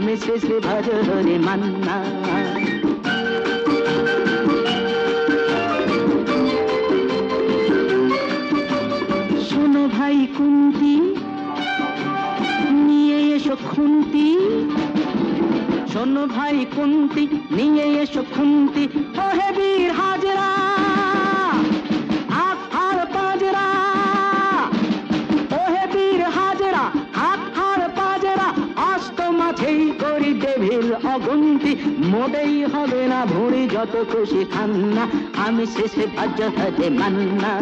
আমি শেষে ভজ হরে মান্না। শোনো ভাই কুন্তি, নিয়ে এসো খুন্তি। শোনো ভাই কুন্তি, নিয়ে এসো খুন্তি। ও হে বীর হাজরা অগুন্তি মোটেই হবে না ভুঁড়ি যত খুশি খান্না আমি শেষে ভাজ্য হাতে মান্না।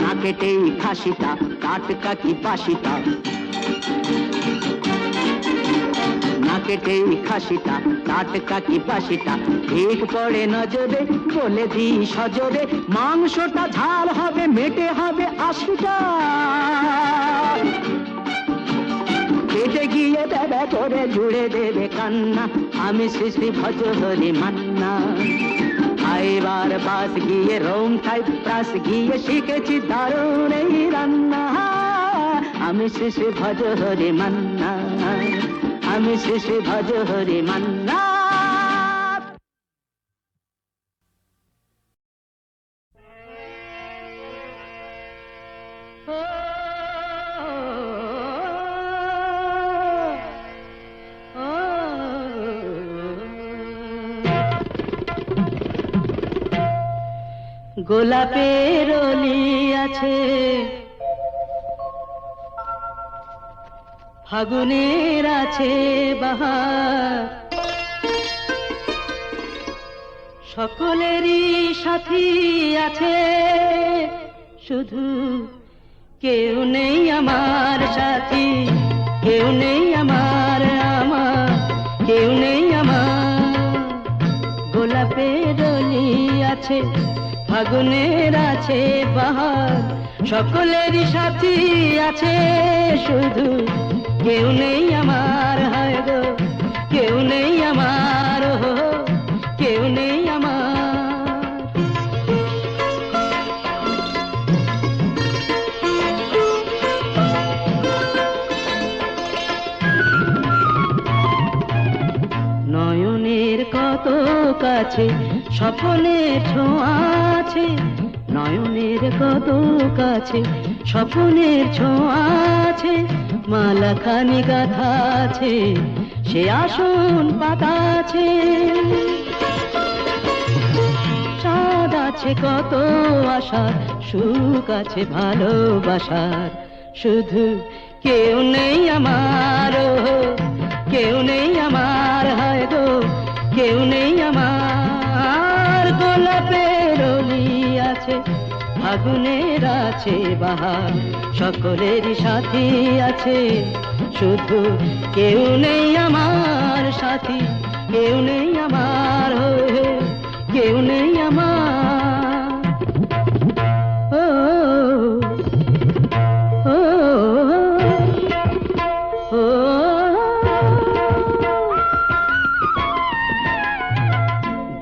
না কেটেই খাসিটা টাটকা কি বাসিটা কেটেই খাসিটা টাটকা কি বাসিটা? ঠিক পড়ে নজরে, বলে দি সজরে, মাংসটা ঝাল হবে, মেটে হবে আশিটা। কেটে গিয়ে দেবে, করে জুড়ে দেবে কান্না, আমি শ্রী ভজ মান্না। আইবার বাস গিয়ে রোম সাইপ্রাস গিয়ে, শিখেছি দারুণ এই রান্না। আমি শ্রী ভজ মান্না। আমি শ্রী ভজ হরি মান্না। গোলাপের আছে। ফাগুনের আছে বাহার। সকলেরই সাথী আছে, শুধু কেউ নেই আমার সাথী, কেউ নেই আমার আমার, কেউ নেই আমার। গোলাপের অলি আছে, ফাগুনের আছে বাহার। সকলেরই সাথী আছে, শুধু কেউ নেই আমার, হায় গো। কেউ নেই আমার হো কেউ নেই আমার। নয়নের কত কাছে স্বপনের ছোঁয়া আছে। নয়নের কত কাছে স্বপনের ছোঁয়া আছে। মালা খানি গাথা আছে সে আসন পাতা আছে চাঁদ আছে কত আশার, সুখ আছে ভালোবাসার। শুধু কেউ নেই আমার কেউ নেই আমার, হয় গো, কেউ নেই আমার। গোলাপের আছে, আগুনের আছে বাহার। সকলের সাথী আছে। শুধু কেউ নেই আমার সাথী, কেউ নেই আমার হয়ে, কেউ নেই আমার। ও ও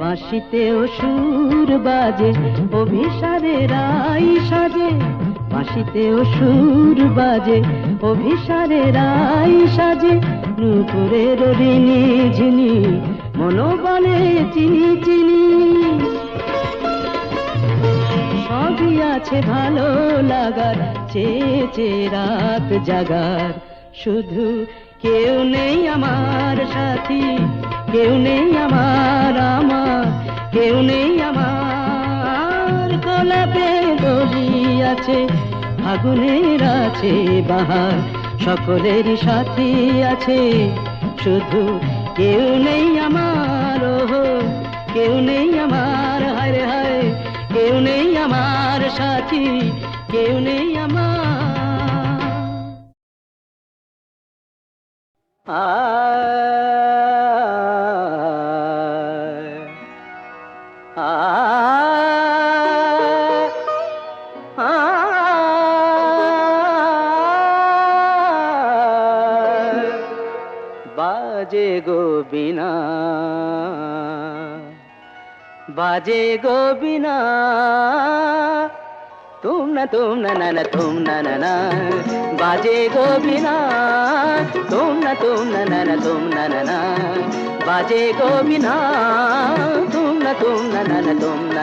বাঁশিতেও সুর বাজে অভিসারে রাই সাজে। বাঁশিতেও সুর বাজে অভিসারে রাই সাজে, নুপুরের ঋণী ঝিনি, মনোবলে চিনি চিনি। সবই আছে ভালো লাগার, চেয়ে চেয়ে রাত জাগার। শুধু কেউ নেই আমার সাথী, কেউ নেই আমার আমার, কেউ নেই আমার। গোলাপে দলি আছে ফাগুনের আছে বাহার, সকলের সাথী আছে। শুধু কেউ নেই আমার কেউ নেই আমার, হায় হায়। কেউ নেই আমার সাথী, কেউ নেই আমার। গো বিনা বাজে গো বিনা তুম না তুম না না না তুম না না না বাজে গো বিনা তুম না তুম না না না তুম না না না বাজে গো বিনা তুম না তুম না না না তুম না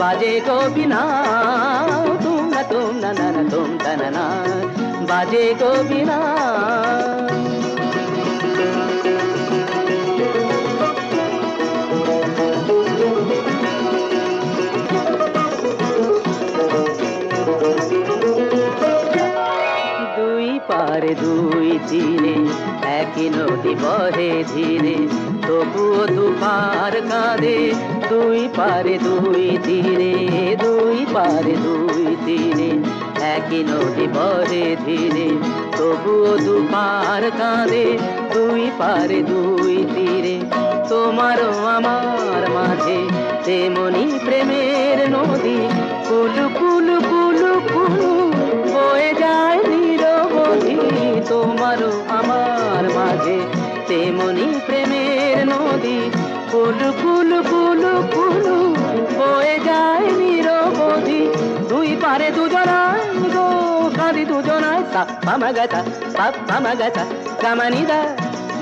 বাজে গোবিনা তুম না তুম না না না তুম তা না তীরে একই নদী বহে ধীরে তবুও দুপার কাঁদে, দুই পারে দুই তীরে, দুই পারে দুই তীরে। একই নদী বহে ধীরে তবুও দুপার কাঁদে, দুই পারে দুই তীরে। তোমারও আমার মাঝে তেমনি প্রেমের নদী কুলু নদী। কুলু কুলু কুলু কুলু বয়ে যায় নিরবধি। দুই পারে দুজনায় গো কাঁদি দুজনায় সাপ মামাগাতা সাপ মামাগাতা কামানিদা,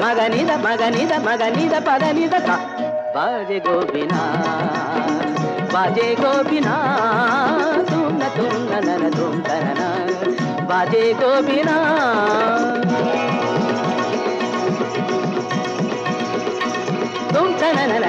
মগনিদা মগনিদা মগনিদা, পদনিদা কা বাজে গোবিনা বাজে গোবিনা তুম না তুম না। না না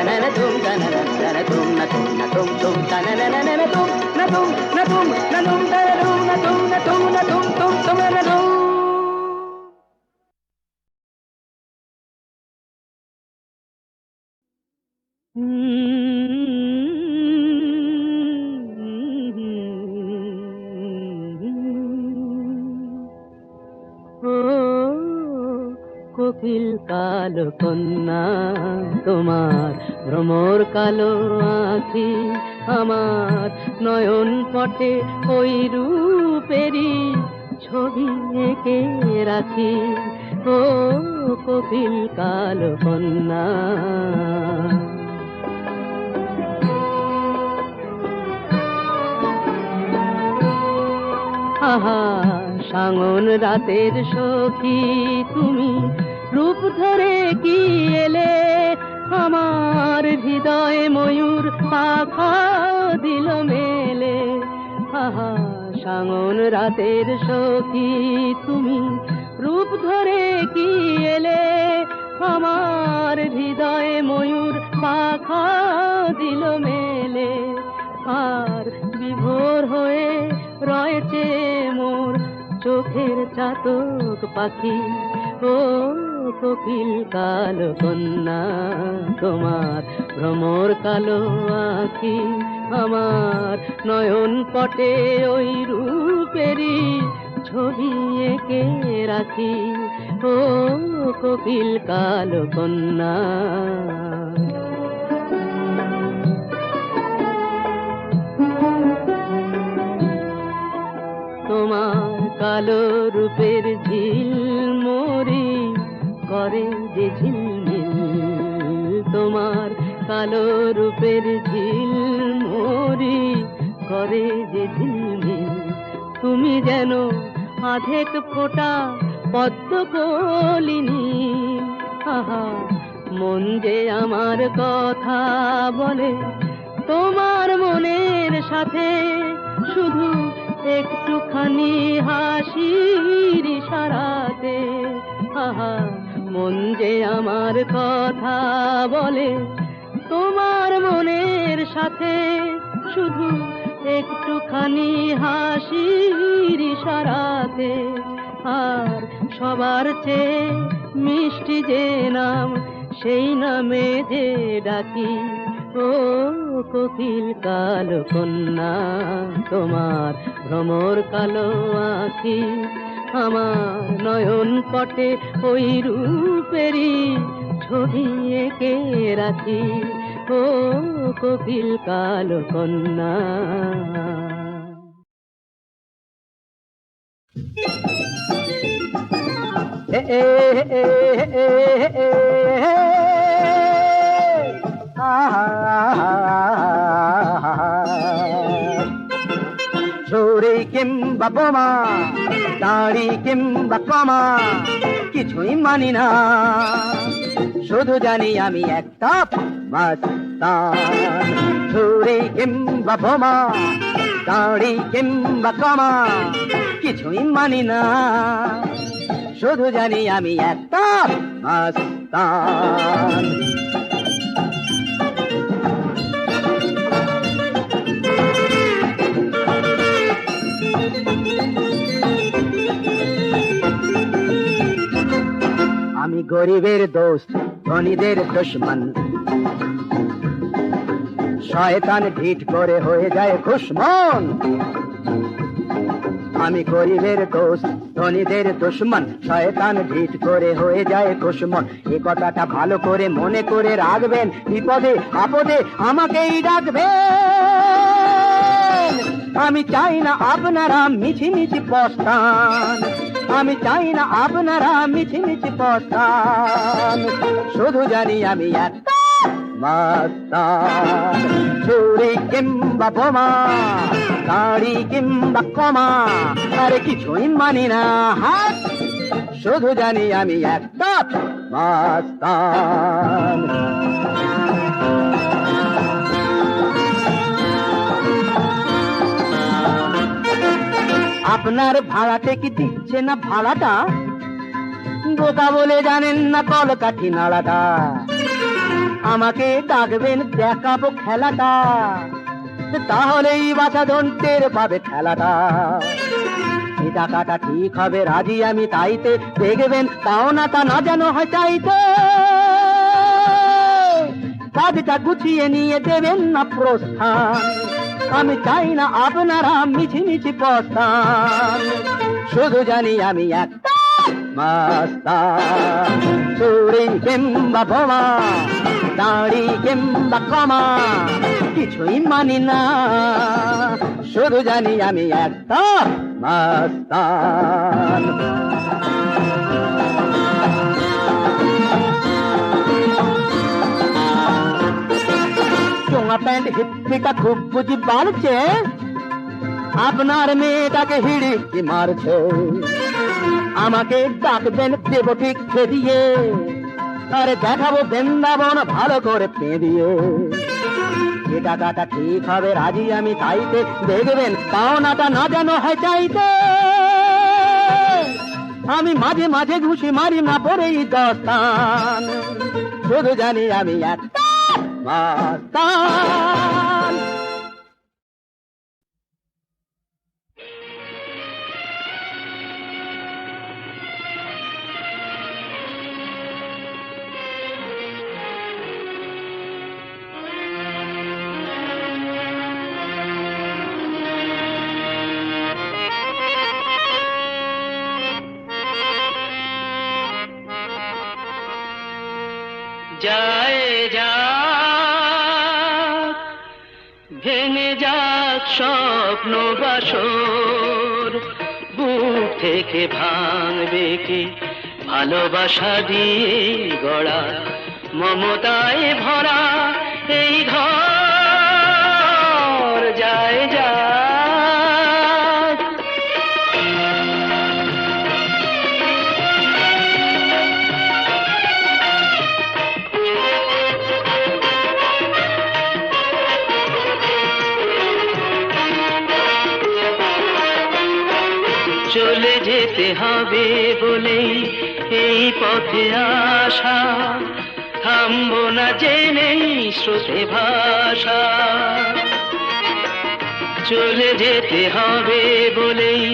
কোকিল কালো কন্যা, তোমার ভ্রমর কালো আখি আমার নয়ন পটে ওই রূপেরই ছবি এঁকে রাখি। ও কোকিল কালো কন্যা। আহা, সাঙন রাতের সখী তুমি রূপ ধরে কি এলে? আমার হৃদয়ে ময়ূর পাখা দিল মেলে। আহা, সাঙন রাতের সখী তুমি, রূপ ধরে কি এলে? আমার হৃদয়ে ময়ূর পাখা দিল মেলে। আর বিভোর হয়ে রয়েছে মোর চোখের চাতক পাখি। ও কোকিল কালো কন্যা, তোমার ভ্রমর কালো আখি আমার নয়ন পটে ওই রূপেরই ছবি এঁকে রাখি। ও কোকিল কালো কন্যা। তোমার কালো রূপের ঝিল করে যে ঝিলমিল, তোমার কালো রূপের ঝিল মরি করে যে ঝিলমিল, তুমি যেন আধেক ফোঁটা পদ্ম কলিনি মন যে আমার কথা বলে, তোমার মনের সাথে শুধু একটুখানি হাসির ইশারাতে। আহা মন যে আমার কথা বলে, তোমার মনের সাথে শুধু একটুখানি হাসির সারাতে আর সবার চেয়ে মিষ্টি যে নাম, সেই নামে যে ডাকি, ও কোকিল কালো কন্যা, তোমার ভ্রমর কালো আখি আমার নয়ন পটে ওই রূপেরই ছবি এঁকে রাখি। ও কোকিল কালো কন্যা। এ এ এ এ এ এ ছুরি কিংবা বোমা, দাড়ি কিংবা কমা, কিছুই মানি না। শুধু জানি আমি একটা মাস্তান ছুরি কিংবা বোমা, দাড়ি কিংবা কমা, কিছুই মানি না। শুধু জানি আমি একটা মাস্তান আমি গরিবের দোস্ত, ধনীদের দুশ্মন। শয়তান ঢিট করে হয়ে যায় খুশমন। আমি গরিবের দোস্ত, ধনীদের দুশ্মন, শয়তান ঢিট করে হয়ে যায় খুশমন। এই কথাটা ভালো করে মনে করে রাখবেন, বিপদে, আপদে আমাকেই ডাকবেন। আমি চাই না আপনারা মিছি মিছি পস্তান আমি চাই না আপনারা মিছি মিছি পস্তান শুধু জানি আমি চুরি কিংবা বোমা, গাড়ি কিংবা কমা, আরে কিছুই মানি না হাত। শুধু জানি আমি একটা মাস্তান আপনার ভাড়াতে কি দিচ্ছে না ভাড়াটা? বোকা বলে জানেন না কলকাঠি নাড়াটা আমাকে ডাকবেন দেখাবো খেলাটা। তাহলেই বাছা টের পাবে খেলাটা। এই টাকাটা ঠিক হবে, রাজি আমি তাইতে। দেখবেন পাওনাটা না যেন হয় চাইতে। কাজটা গুছিয়ে নিয়ে দেবেন না প্রস্থান। আমি চাই না আপনারা মিছি মিছি প্রস্থান। শুধু জানি আমি একটা মাস্তান। চুরি কিংবা বোমা, দাড়ি কিংবা কমা কিছুই মানি না। শুধু জানি আমি একটা মাস্তান। প্যান্ট হিপ্পিটা খুব বুঝি বাড়ছে আপনার মেয়েটাকে হিড়ি কি মারছে আমাকে ডাকবেন দেব ঠিক দিয়ে আরে দেখাবো বৃন্দাবন ভালো করে পেঁদিয়ে এ টাকাটা ঠিক হবে রাজি আমি তাইতে দেখবেন পাওনাটা না যেন হয় চাইতে আমি মাঝে মাঝে ঘুষি মারি না পরেই দস্তান শুধু জানি আমি একটা মাস্তান যায় ভেঙে যাক স্বপ্ন বাসর। বুক থেকে ভাঙবে কি? ভালোবাসা দিয়ে গড়া মমতায় ভরা এই ঘর। যায় যা হবে বলেই এই পথে আসা। থামবো না জেনেই স্রোতে ভাষা চলে যেতে হবে বলেই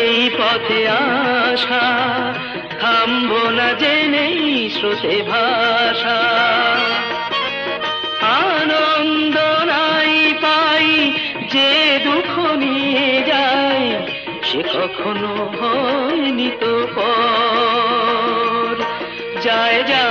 এই পথে আসা। থামবো না জেনেই স্রোতে ভাষা আনন্দ নাই পাই যে দুঃখ নিয়ে সে কখনো হয়নি তো পর। যায় যা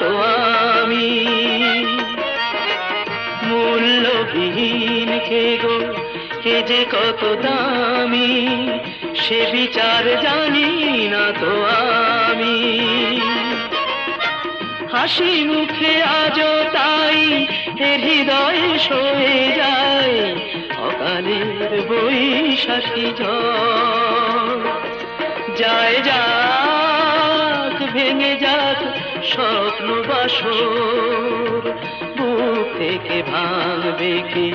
তো আমি। মূল্যবিহীন কে গো কে যে কত দামি, সে বিচার জানি না তো আমি। হাসি মুখে আজ তাই এ হৃদয়ে সয়ে যায়, অকালের বৈশাখী যায় যাক স্বপ্ন বাসর থেকে ভাঙবে কি?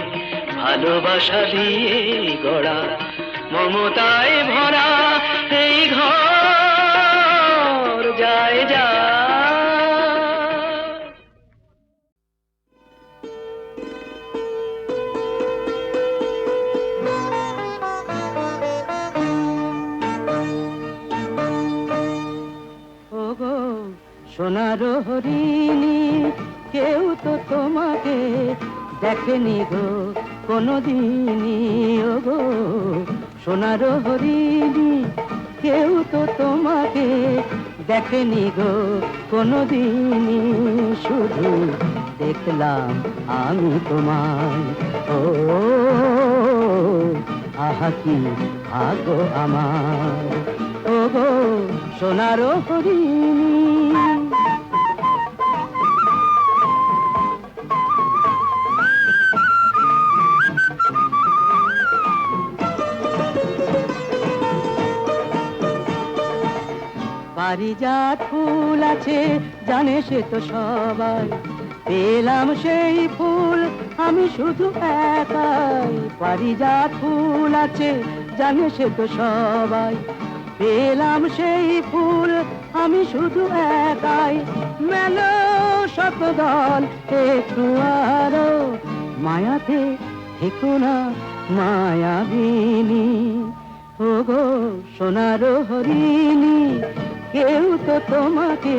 ভালোবাসা দিয়ে গড়া মমতায় ভরা এই ঘর যায় যা সোনার হরিণী, কেউ তো তোমাকে দেখেনি গো কোনো কোনোদিনই। ওগো, সোনার হরিণী, কেউ তো তোমাকে দেখেনি গো কোনোদিনই। শুধু দেখলাম আমি তোমায়। ও, আহা কি আগো আমার। ওগো, সোনার হরিণী পারিজাত ফুল আছে, জানে সে তো সবাই। পেলাম সেই ফুল, আমি শুধু একাই। পারিজাত ফুল আছে, জানে সে তো সবাই। পেলাম সেই ফুল, আমি শুধু একাই। মেলো শত দল একটু আরও। মায়াতে থেকো না, মায়াবিনী। ওগো সোনার হরিণী কেউ তো তোমাকে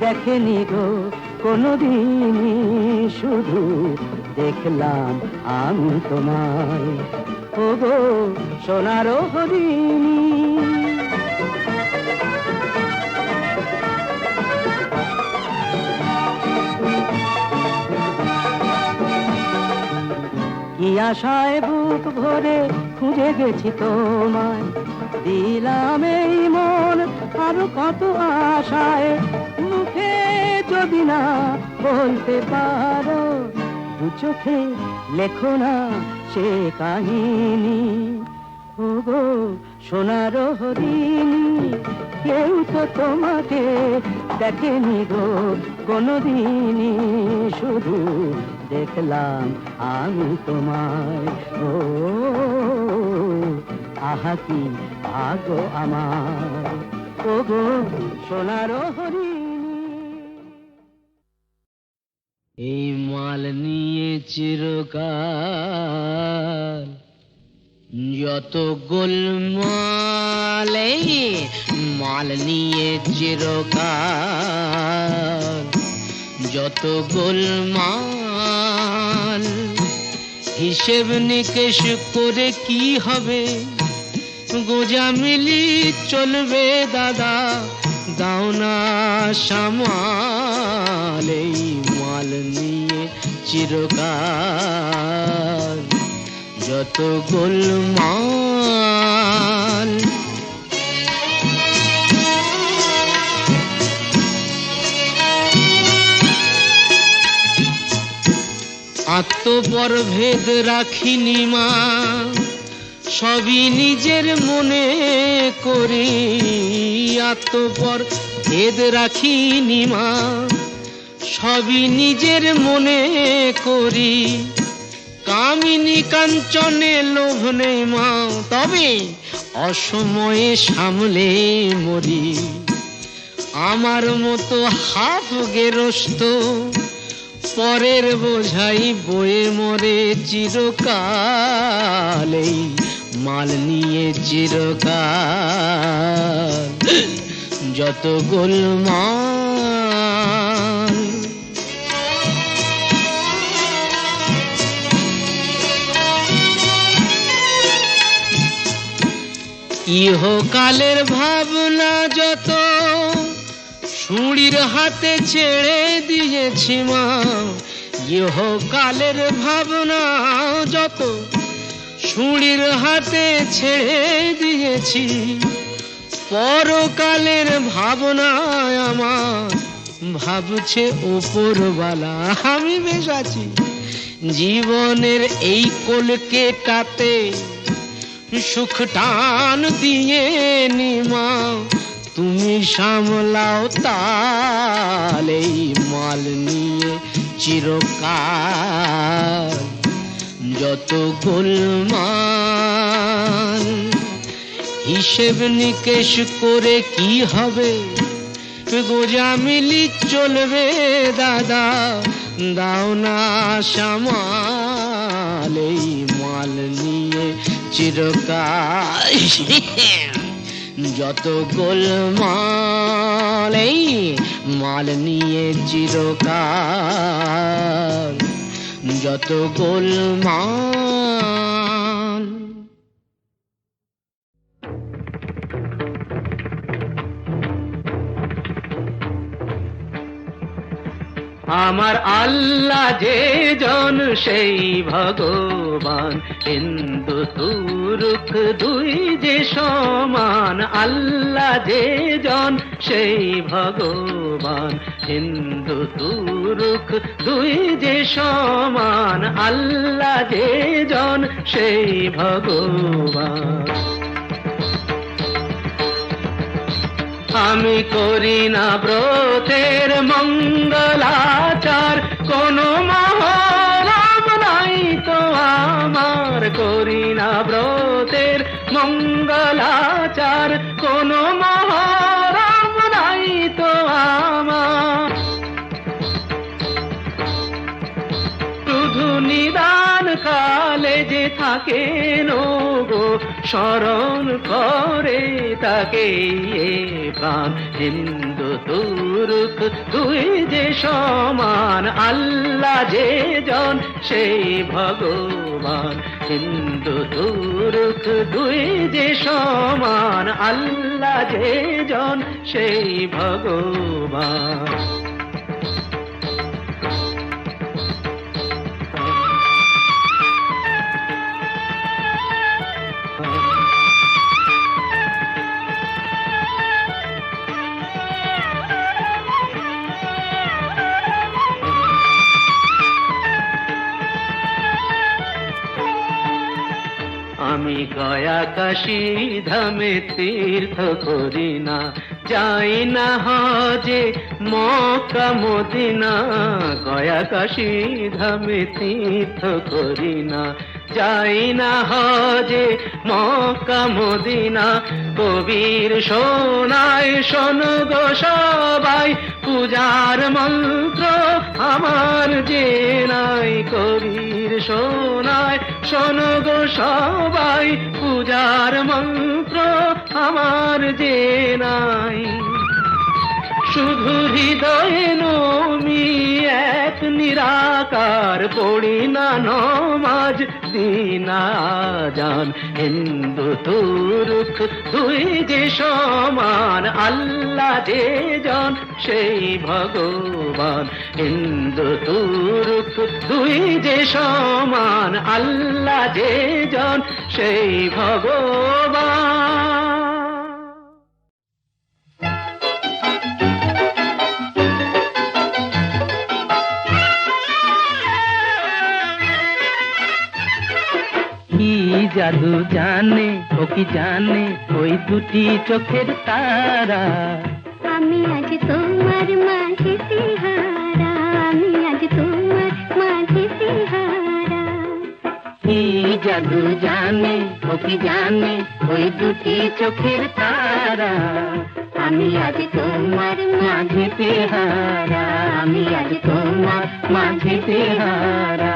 দেখেনি গো, কোনোদিনই শুধু দেখলাম আমি তোমায়। ওগো সোনার হরিণী। কি আশায় বুক ভরে খুঁজে গেছি তোমায়? দিলাম এই মন, আরও কত আশায় মুখে যদি না বলতে পারো, দু চোখে লেখো না সে কাহিনী। ওগো সোনার হরিণী, কেউ তো তোমাকে দেখেনি গো কোনোদিনই। শুধু দেখলাম আমি তোমায়, ও আহা কি আমার। ও গো সোনার হরিণী। এই মাল নিয়ে চিরকাল যত গোলমাল মাল নিয়ে চিরকাল যত গোলমাল, হিসেব নিকেশ করে কি হবে? গোজা মিলি চলবে দাদা, দাও না সামাল এই মাল নিয়ে চিরকাল। যত গোলমাল। আত্মপর ভেদ রাখিনি মা সবই নিজের মনে করি। আত্মপর ভেদ রাখিনি মা। সবই নিজের মনে করি। কামিনী কাঞ্চনে লোভ নেই মা। তবে অসময়ে সামলে মরি। আমার মতো হাফ গেরস্ত, পরের বোঝাই বয়ে মরে চিরকাল এই মাল নিয়ে চিরকাল যত গোলমাল। ইহকালের ভাবনা যত সুড়ির হাতে ছেড়ে দিয়েছি মা, ইহকালের ভাবনা যত সুড়ির হাতে ছেড়ে দিয়েছি। পরকালের ভাবনায় আমার ভাবছে ওপরওয়ালা আমি বেশ আছি। জীবনের এই কলকে কাতে সুখ টান দিয়ে নিমা। তুমি সামলাও তাল এই মাল নিয়ে চিরকাল। যত গোলমাল, হিসেব নিকেশ করে কি হবে? গোজা মিলি চলবে, দাদা, দাও না সামাল এই মাল নিয়ে চিরকাল। যত গোলমাল, এই মাল নিয়ে চিরকাল। যত গোলমাল আমার আল্লাহ যে জন সেই ভগবান, হিন্দু, তুরুক দুই যে সমান, আল্লাহ যে জন সেই ভগবান। হিন্দু তুরুক, দুই যে সমান আল্লাহ যে জন, সেই ভগবান। আমি করি না ব্রতের মঙ্গলাচার, কোন মহরম নাই তো আমার। করি না ব্রতের মঙ্গলাচার, কোন মহরম থাকে গো স্মরণ করে তাকে প্রাণ। হিন্দু তুরুক দুই যে সমান, আল্লাহ যে জন, সেই ভগবান। হিন্দু তুরুক দুই যে সমান, আল্লাহ যে জন, সেই ভগবান। গয়া কাশি ধামে তীর্থ করি না। যাই না হজে মক্কা, মদিনা গয়া কাশি ধামে তীর্থ করি না। যাই না হজে মক্কা, মদিনা, কবির সোনায়, শোনো সবাই, পূজার মন্ত্র আমার যে নাই কবির সোনায়, শোনো গো সবাই, পূজার মন্ত্র আমার যে নাই। শুধু হৃদয়ে নমি, এক নিরাকার পড়ি না নমাজ দিনা হিন্দু তুরুক দুই যে সমান আল্লাহ যে জন, সেই ভগবান। হিন্দু তুরুক দুই যে সমান আল্লাহ যে জন, সেই ভগবান। কি জাদু জানে ও কি জানে? ওই দুটি চোখের তারা। আমি আজ তোমার মাঝে তিহারা আমি আজ তোমার মাঝে তিহারা কি জাদু জানে ও কি জানে? ওই দুটি চোখের তারা। আমি আজ তোমার মাঝে তেহারা আমি আজ তোমার মাঝে তেহারা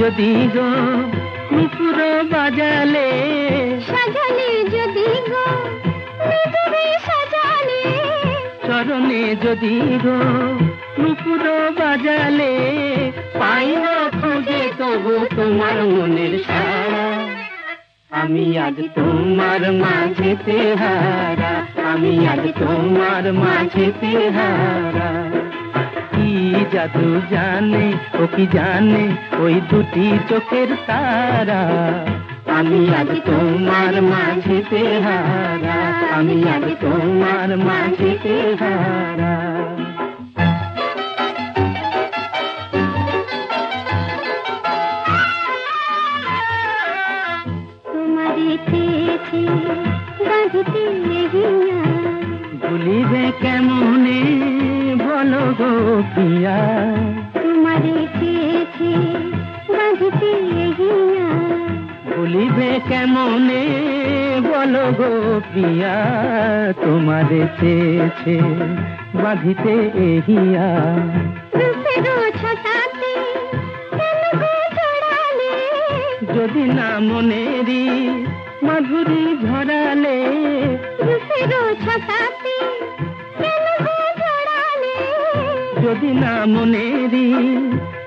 যদি গো নুপুর বাজালে। সাজালে যদি গো সাজালে। চরণে যদি গো নুপুর বাজালে। পাই না খুঁজে তবু তোমার মনের সারা। আমি আজ তোমার মাঝে তেহারা আমি আজ তোমার মাঝে তেহারা কি জাদু জানে ও কি জানে? ওই দুটি চোখের তারা। আমি আজ তোমার মাঝে তেহারা আমি আজ তোমার মাঝে তেহারা তোমারে চেয়েছি বাঁধতে হিয়া ভুলিবে কেমনে? গো প্রিয়া তোমারে চেয়েছি বাঁধতে ভুলিবে কেমনে? বলো গো প্রিয়া তোমারে চেয়েছে বাঁধিতে এহিয়া। যদি না মনেরি মাধুরী ঝরালে রূপেরও যদি না মনেরি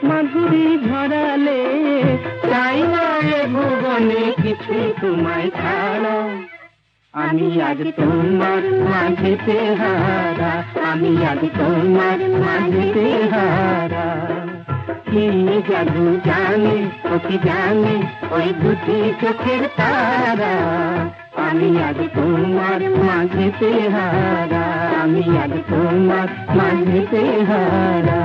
মাধুরী ধরালে চাই না এ ভুবনে কিছু তোমায় ছাড়া। আমি আজ তোমার মাঝে হারা আমি আজ তোমার মাঝে হারা কি জাদু জানে ও কি জানে ওই দুটি চোখের তারা আমি আজ তোমার মাঝে হারা আমি আজ তোমার মাঝে হারা